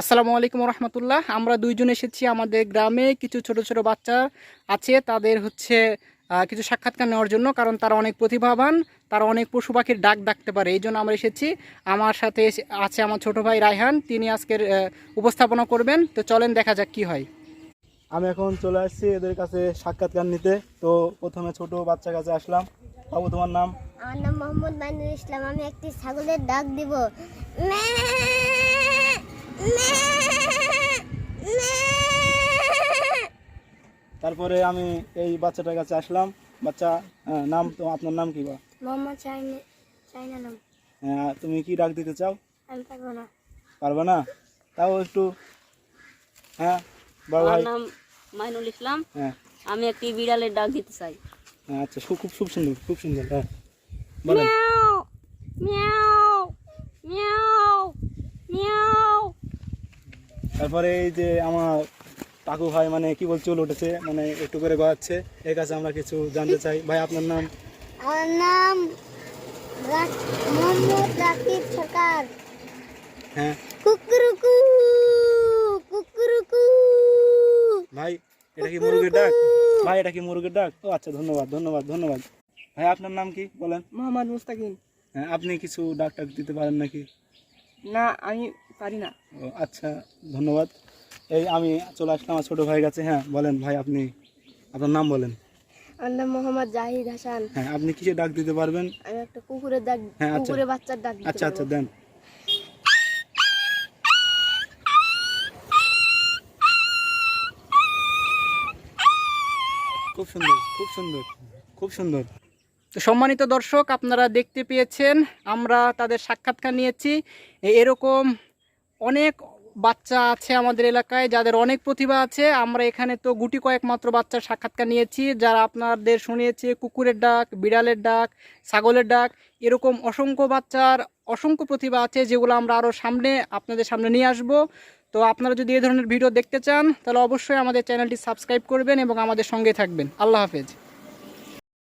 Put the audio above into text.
আসসালামু আলাইকুম রহমতুল্লাহ আমরা দুইজন এসেছি আমাদের গ্রামে। কিছু ছোট ছোট বাচ্চা আছে তাদের হচ্ছে কিছু সাক্ষাৎকার নেওয়ার জন্য কারণ তারা অনেক প্রতিভাবান তারা অনেক পশু পাখির ডাক ডাকতে পারে এই জন্য আমরা এসেছি। আমার সাথে আছে আমার ছোট ভাই রায়হান তিনি আজকের উপস্থাপনা করবেন। তো চলেন দেখা যাক কি হয়। আমি এখন চলে আসছি এদের কাছে সাক্ষাৎকার নিতে। তো প্রথমে ছোট বাচ্চার কাছে আসলাম। বাবু তোমার নাম? আমার নাম মোহাম্মদ ইসলাম। আমি একটি ছাগলের ডাক দিব। তারপরে আমি এই বাচ্চাটার কাছে আসলাম। বাচ্চা হ্যাঁ, নাম তো আপনার নাম কি বা? মোহাম্মদ চাইনা চাইনা নাম। হ্যাঁ, তুমি কি ডাক দিতে চাও? আমি পারব না। পারবে না? তাও একটু হ্যাঁ বড় আমার ভাই। নাম মাইনুল ইসলাম। হ্যাঁ। আমি একটি বিড়ালের ডাক দিতে চাই। হ্যাঁ আচ্ছা খুব খুব খুব সুন্দর খুব সুন্দর হ্যাঁ। বলেন। মিয়াও মিয়াও মিয়াও মিয়াও। তারপরে এই যে আমার কাকু ভাই মানে কি বল চুল উঠেছে মানে একটু করে গড়াচ্ছে এর কাছে আমরা কিছু জানতে চাই। ভাই আপনার নাম? আমার নাম রা- মোহাম্মদ রাকিব সরকার। হ্যাঁ। কুকুরুকু কুকুরুকু। ভাই এটা কি মুরগির ডাক? ভাই এটা কি মুরগির ডাক? ও আচ্ছা ধন্যবাদ ধন্যবাদ ধন্যবাদ। ভাই আপনার নাম কি? বলেন। মোহাম্মদ মুস্তাকিম। হ্যাঁ আপনি কিছু ডাক টাক দিতে পারেন নাকি? না আমি পারি না। ও আচ্ছা ধন্যবাদ। এই আমি চলে আসলাম আমার ছোটো ভাইয়ের কাছে হ্যাঁ বলেন ভাই আপনি আপনার নাম বলেন। আমার নাম মোহাম্মদ জাহিদ হাসান। হ্যাঁ আপনি কিসে ডাক দিতে পারবেন? আমি একটা কুকুরের ডাক হ্যাঁ, আচ্ছা। কুকুরের বাচ্চার ডাক আচ্ছা আচ্ছা দেন। খুব সুন্দর খুব সুন্দর খুব সুন্দর। সম্মানিত দর্শক আপনারা দেখতে পেয়েছেন আমরা তাদের সাক্ষাৎকার নিয়েছি। এরকম অনেক বাচ্চা আছে আমাদের এলাকায়, যাদের অনেক প্রতিভা আছে, আমরা এখানে তো গুটি কয়েক মাত্র বাচ্চার সাক্ষাৎকার নিয়েছি, যারা আপনাদের শুনিয়েছে, কুকুরের ডাক, বিড়ালের ডাক, ছাগলের ডাক, এরকম অসংখ্য বাচ্চার অসংখ্য প্রতিভা আছে, যেগুলো আমরা আরও সামনে, আপনাদের সামনে নিয়ে আসব। তো আপনারা যদি এ ধরনের ভিডিও দেখতে চান, তাহলে অবশ্যই আমাদের চ্যানেলটি সাবস্ক্রাইব করবেন এবং আমাদের সঙ্গে থাকবেন। আল্লাহ হাফেজ।